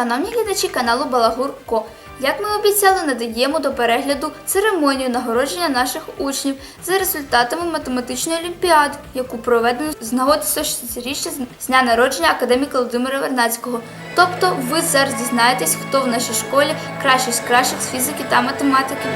Шановні глядачі каналу Балагур.ко, як ми обіцяли, надаємо до перегляду церемонію нагородження наших учнів за результатами математичної олімпіади, яку проведено з нагоди 160-річчя з дня народження академіка Володимира Вернацького. Тобто ви зараз дізнаєтесь, хто в нашій школі кращий з кращих з фізики та математики.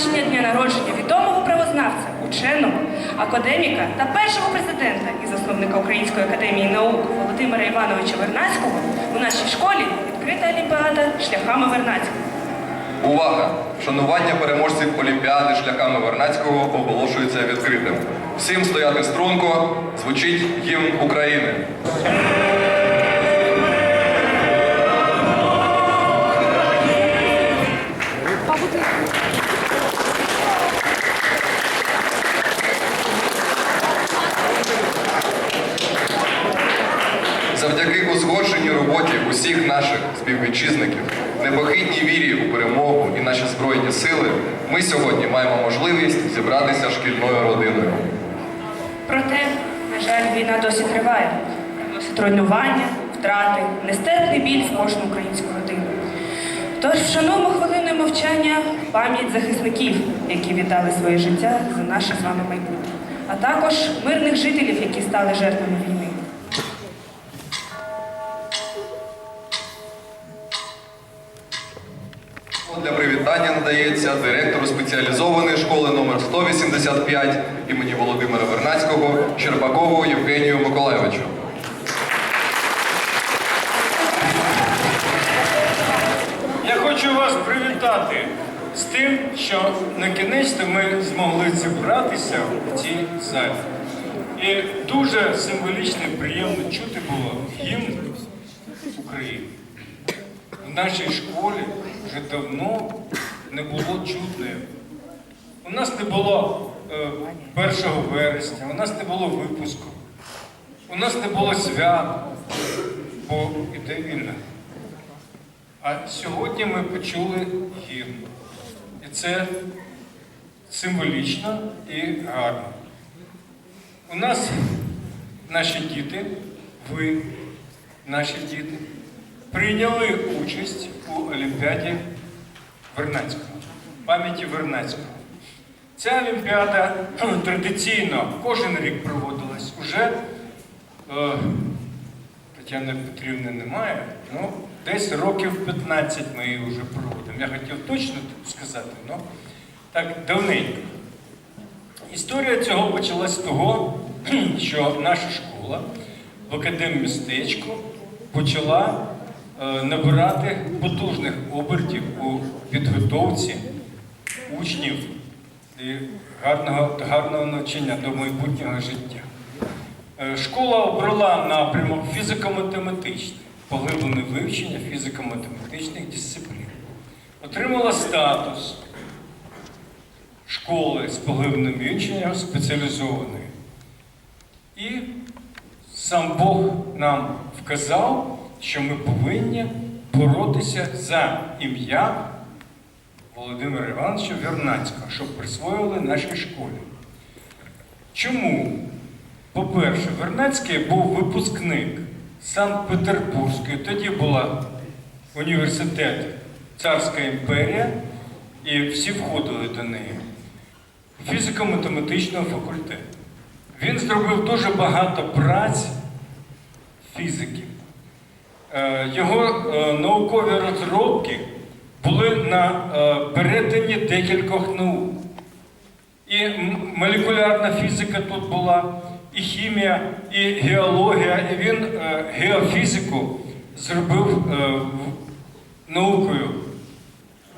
Відзначення дня народження відомого правознавця, ученого, академіка та першого президента і засновника Української академії наук Володимира Івановича Вернацького у нашій школі відкрита олімпіада шляхами Вернацького. Увага! Шанування переможців Олімпіади шляхами Вернацького оголошується відкритим. Всім стояти струнко, звучить гімн України. Усіх наших співвітчизників, непохитній вірі у перемогу і наші збройні сили, ми сьогодні маємо можливість зібратися шкільною родиною. Проте, на жаль, війна досі триває. Руйнування, втрати, нестерпний біль в кожну українську родину. Тож вшануємо хвилиною мовчання пам'ять захисників, які віддали своє життя за наше з вами майбутнє, а також мирних жителів, які стали жертвами війни. Для привітання надається директору спеціалізованої школи номер 185 імені Володимира Вернацького Щербакову Євгенію Миколайовичу. Я хочу вас привітати з тим, що на кінець ми змогли зібратися в цій залі. І дуже символічно і приємно чути було гімн України. В нашій школі вже давно не було чутно. У нас не було е, 1 вересня, у нас не було випуску, у нас не було свят, бо іде війна. А сьогодні ми почули гімн. І це символічно і гарно. У нас наші діти, ви, наші діти, прийняли участь у Олімпіаді Вернацького, пам'яті Вернацького. Ця Олімпіада традиційно кожен рік проводилась. Уже е, Тетяни Петрівни немає, ну, десь років 15 ми її вже проводимо. Я хотів точно сказати, ну так давненько. Історія цього почалась з того, що наша школа в академмістечку почала набирати потужних обертів у підготовці учнів і гарного, гарного навчання до майбутнього життя. Е, Школа обрала напрямок фізико-математичний, поглиблене вивчення фізико-математичних дисциплін. Отримала статус школи з поглибленим вивченням спеціалізованої. І сам Бог нам вказав, що ми повинні боротися за ім'я Володимира Івановича Вернацького, щоб присвоїли нашій школі. Чому? По-перше, Вернацький був випускник Санкт-Петербурзької, тоді була університет Царська імперія, і всі входили до неї. Фізико-математичного факультету. Він зробив дуже багато праць фізики. Е, Його е, наукові розробки були на е, перетині декількох наук. І молекулярна фізика тут була, і хімія, і геологія. І він геофізику зробив наукою.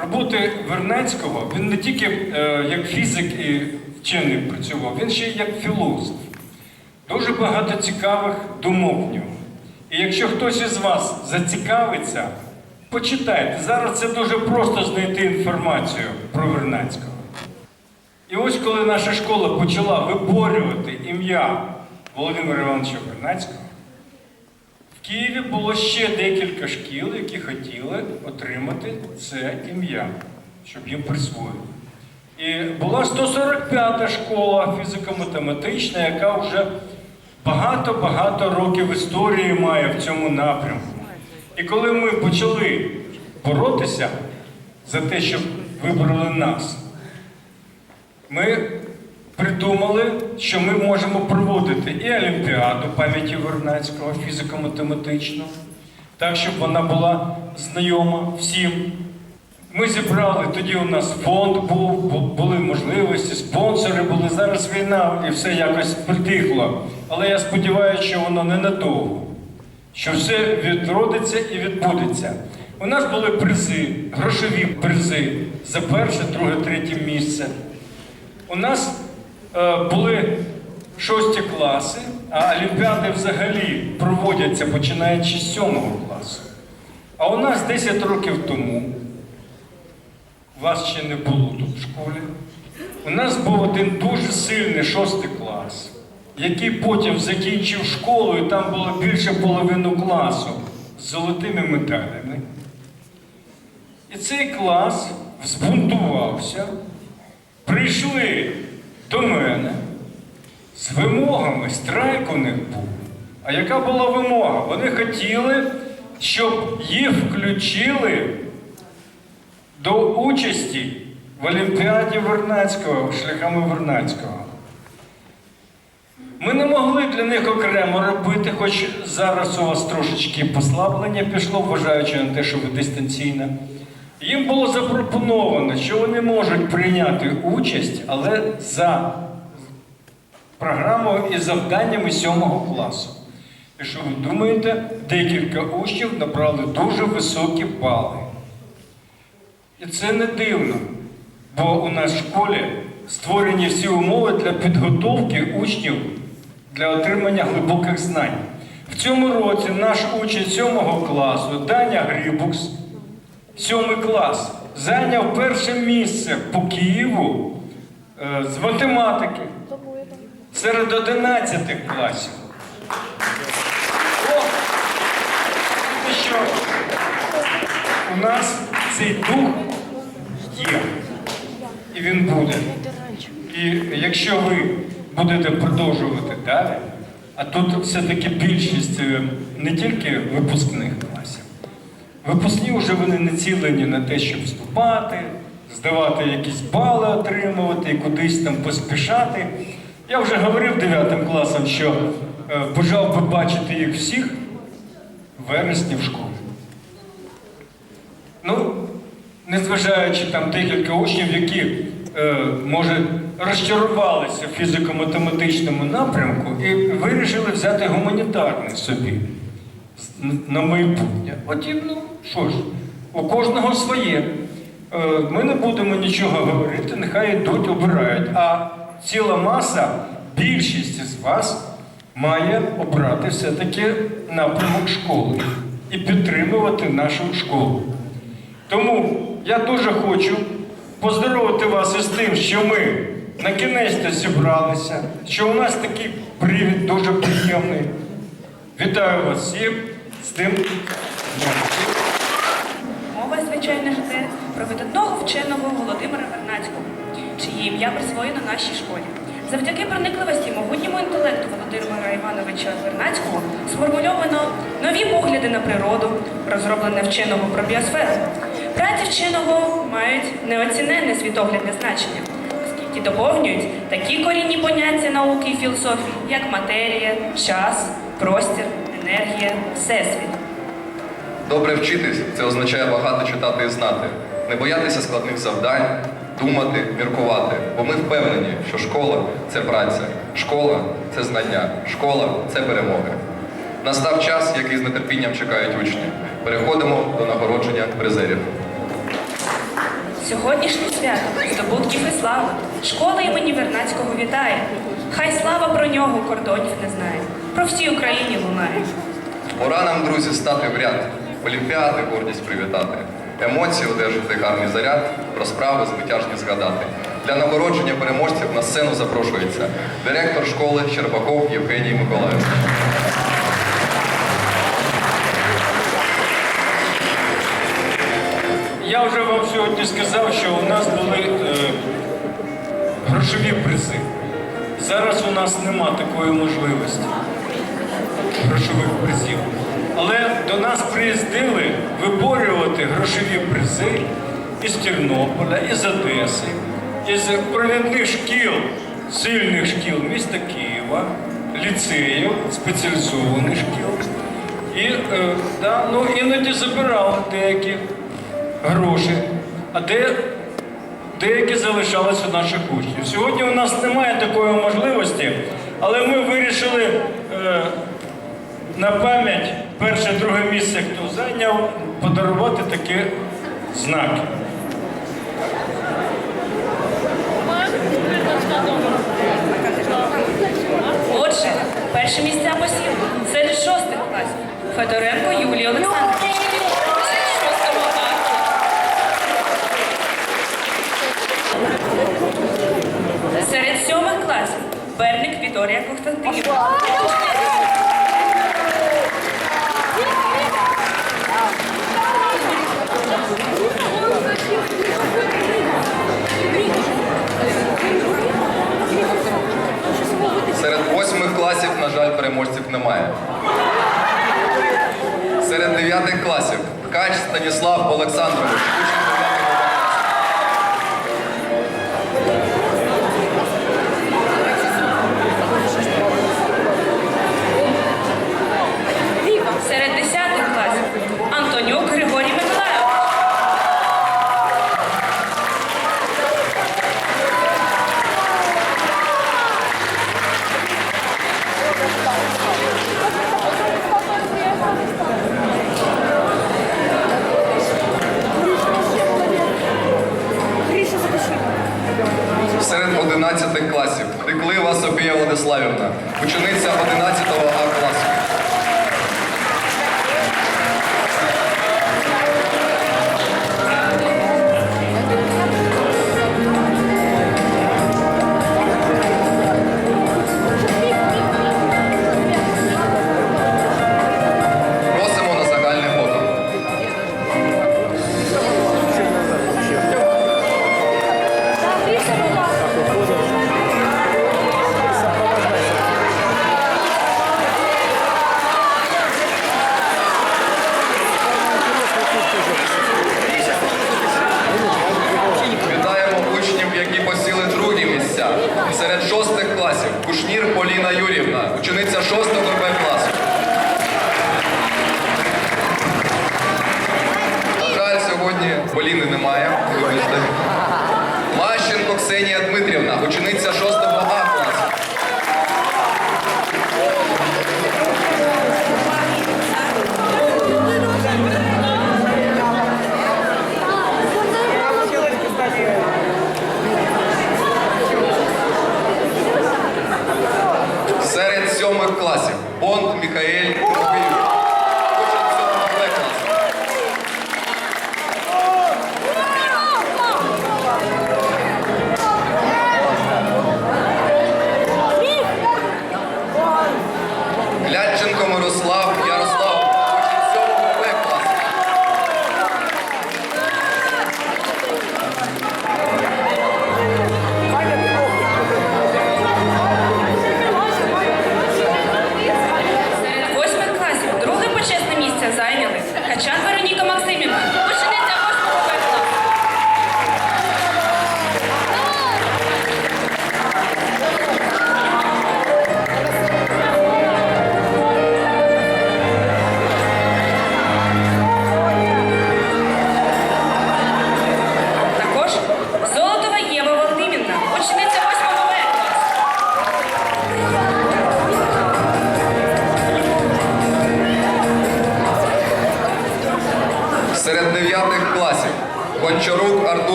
Роботи Вернецького він не тільки як фізик і вчений працював, він ще й як філософ. Дуже багато цікавих думок в нього. І якщо хтось із вас зацікавиться, почитайте. Зараз це дуже просто знайти інформацію про Вернацького. І ось коли наша школа почала виборювати ім'я Володимира Івановича Вернацького, в В Києві було ще декілька шкіл, які хотіли отримати це ім'я, щоб їм присвоїли. І була 145-та школа фізико-математична, яка вже багато-багато років історії має в цьому напрямку. І коли ми почали боротися за те, щоб вибрали нас, ми придумали, що ми можемо проводити і Олімпіаду пам'яті Вернацького фізико-математичного, так, щоб вона була знайома всім. Ми зібрали, тоді у нас фонд був, бу- були можливості, спонсори були. Зараз війна і все якось притихло. Але я сподіваюся, що воно ненадовго, що все відродиться і відбудеться. У нас були призи, грошові призи за перше, друге, третє місце. У нас е, були шості класи, а олімпіади взагалі проводяться починаючи з сьомого класу. А у нас 10 років тому, вас ще не було тут в школі, у нас був один дуже сильний шостий клас, який потім закінчив школу, і там було більше половини класу з золотими медалями. І цей клас збунтувався, прийшли до мене з вимогами, страйк у них був. А яка була вимога? Вони хотіли, щоб їх включили до участі в Олімпіаді Вернацького, шляхами Вернацького. Ми не могли для них окремо робити, хоч зараз у вас трошечки послаблення пішло, вважаючи на те, що ви дистанційно. Їм було запропоновано, що вони можуть прийняти участь, але за програмою і завданнями сьомого класу. І що ви думаєте, декілька учнів набрали дуже високі бали. І це не дивно, бо у нас в школі створені всі умови для підготовки учнів для отримання глибоких знань. В цьому році наш учень 7 класу Даня Грибукс, 7 клас, зайняв перше місце по Києву е, з математики серед 11 класів. І що? У нас цей дух є. І він буде. І якщо ви будете продовжувати далі, а тут все-таки більшість е, не тільки випускних класів. Випускні вже вони націлені на те, щоб вступати, здавати якісь бали отримувати і кудись там поспішати. Я вже говорив 9 класом, що е, бажав би бачити їх всіх в вересні в школі. Ну, незважаючи там декілька учнів, які, е, може, розчарувалися в фізико-математичному напрямку і вирішили взяти гуманітарний собі на майбутнє. От і, ну, що ж, у кожного своє. Е, Ми не будемо нічого говорити, нехай йдуть, обирають. А ціла маса, більшість із вас має обрати все-таки напрямок школи і підтримувати нашу школу. Тому я дуже хочу поздоровити вас із тим, що ми на кінець зібралися, що у нас такий привід дуже приємний. Вітаю вас всіх з тим. Мова, звичайно ж, йде про видатного вченого Володимира Вернацького, чиє ім'я присвоєно нашій школі. Завдяки проникливості могутньому інтелекту Володимира Івановича Вернацького сформульовано нові погляди на природу, розроблене вченого про біосферу. Праці вченого мають неоціненне світоглядне значення, оскільки доповнюють такі корінні поняття науки і філософії, як матерія, час, простір, енергія, всесвіт. Добре вчитись це означає багато читати і знати, не боятися складних завдань, думати, міркувати. Бо ми впевнені, що школа це праця, школа це знання, школа це перемоги. Настав час, який з нетерпінням чекають учні. Переходимо до нагородження призерів. Сьогоднішнє свято здобутків і слави. Школа імені Вернацького вітає. Хай слава про нього кордонів не знає. Про всій Україні лунає. Пора нам, друзі, стати в ряд, олімпіади гордість привітати, емоції одержати гарний заряд, про справи звитяжні згадати. Для нагородження переможців на сцену запрошується директор школи Щербаков Євгеній Миколаївич. Я вже вам сьогодні сказав, що у нас були е, грошові призи. Зараз у нас нема такої можливості грошових призів. Але до нас приїздили виборювати грошові призи із Тернополя, із Одеси, із провідних шкіл, сильних шкіл міста Києва, ліцеїв, спеціалізованих шкіл. І е, да, ну, іноді забирали деякі гроші, а де деякі залишались у наших учнів. Сьогодні у нас немає такої можливості, але ми вирішили е, на пам'ять перше, друге місце, хто зайняв, подарувати такі знаки. Отже, перше місця посів серед шостих класів. Федоренко Юлія Олександрівна. Шостого А. Серед сьомих класів Берник Вікторія Константинівна. Серед восьмих класів, на жаль, переможців немає. Серед дев'ятих класів Ткач Станіслав Олександрович. Владиславівна, учениця 11 Поліни немає. Вибачте. Мащенко Ксенія Дмитрівна, учениця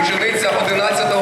починиться 11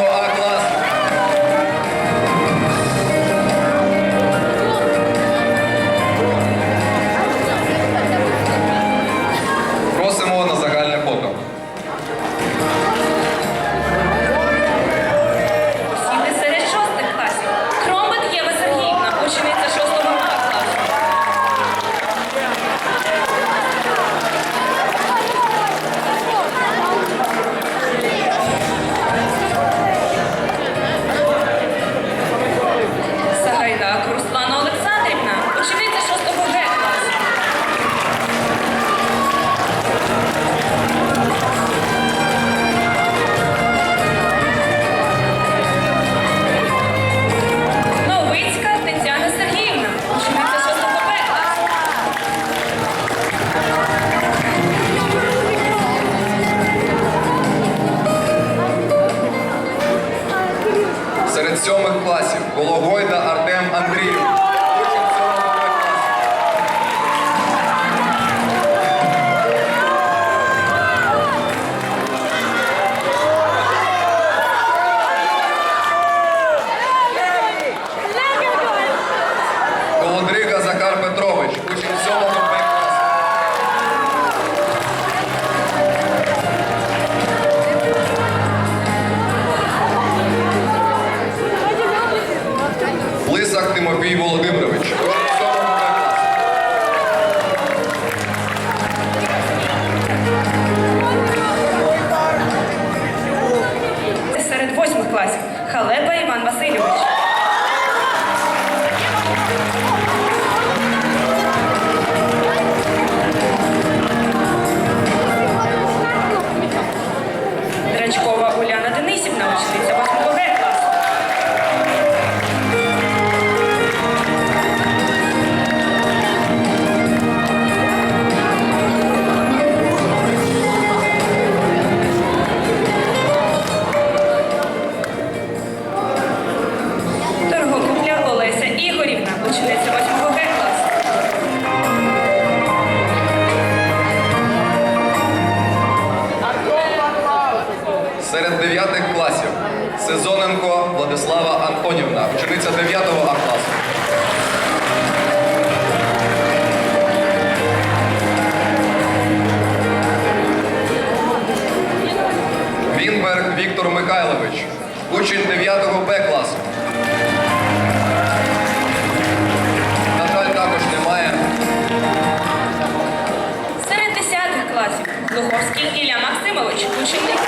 Глуховський Ілля Максимович, ученик.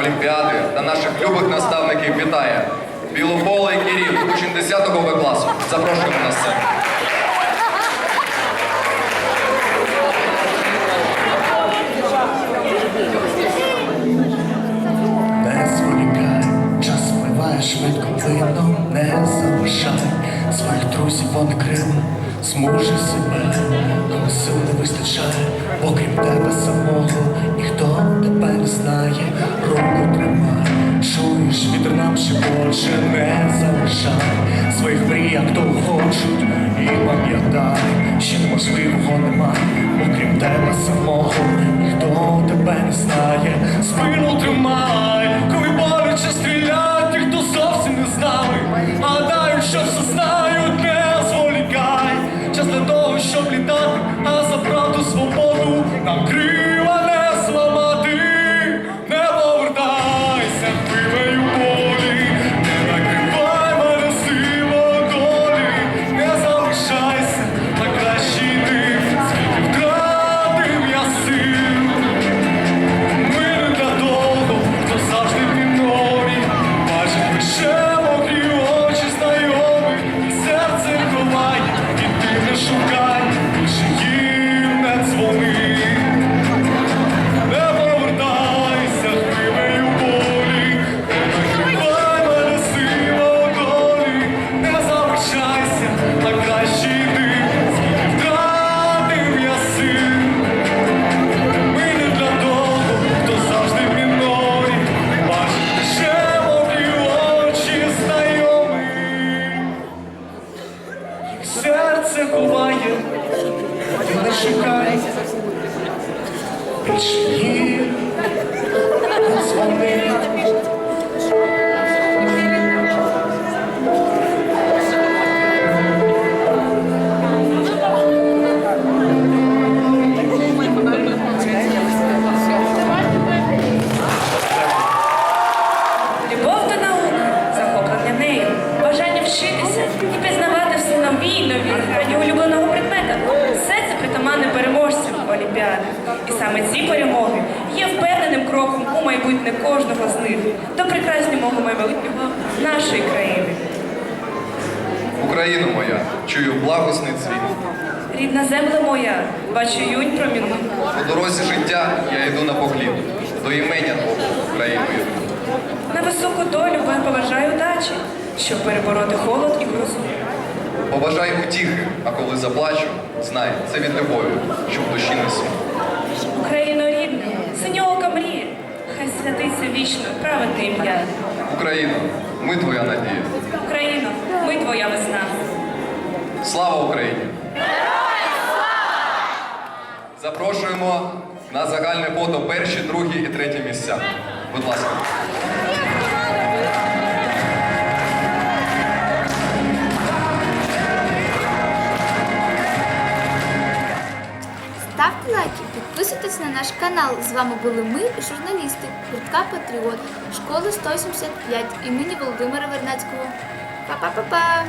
Олімпіади та наших любих наставників вітає Білополий Кірів, учень 10 го класу. Запрошуємо на сцену. Не зволікай, час спливає швидко видно, не залишай своїх друзів, вони крим, зможе себе, коли сил не вистачає окрім тебе самого, ніхто тебе не знає, руку тримай, чуєш, вітер нам ще больше не залишай. Своїх мрій, як то хочуть, і пам'ятай, що неможливого нема, окрім тебе самого, ніхто тебе не знає, спину тримай, коли болюче стрілять, ніхто зовсім не з. Нам крила І саме ці перемоги є впевненим кроком у майбутнє кожного з них до прекрасного майбутнього нашої країни. Україна моя, чую благосний цвіт. Рідна земля моя, бачу юнь промінну. У дорозі життя я йду на поклін, до імення Твого Україною. На високу долю поважаю удачі, щоб перебороти холод і грозу. Побажай утіхи, а коли заплачу, знай, це від любові, що в душі несу. Україно рідна, синьоока мрія, хай вічно праведне ім'я. Україно, ми твоя надія. Україно, ми твоя весна. Слава Україні! Запрошуємо на загальне фото перші, другі і треті місця. Будь ласка. Підписуйтесь на наш канал. З вами були ми, журналісти гуртка Патріот, школи 175 імені Володимира Вернацького. Па-па-па-па!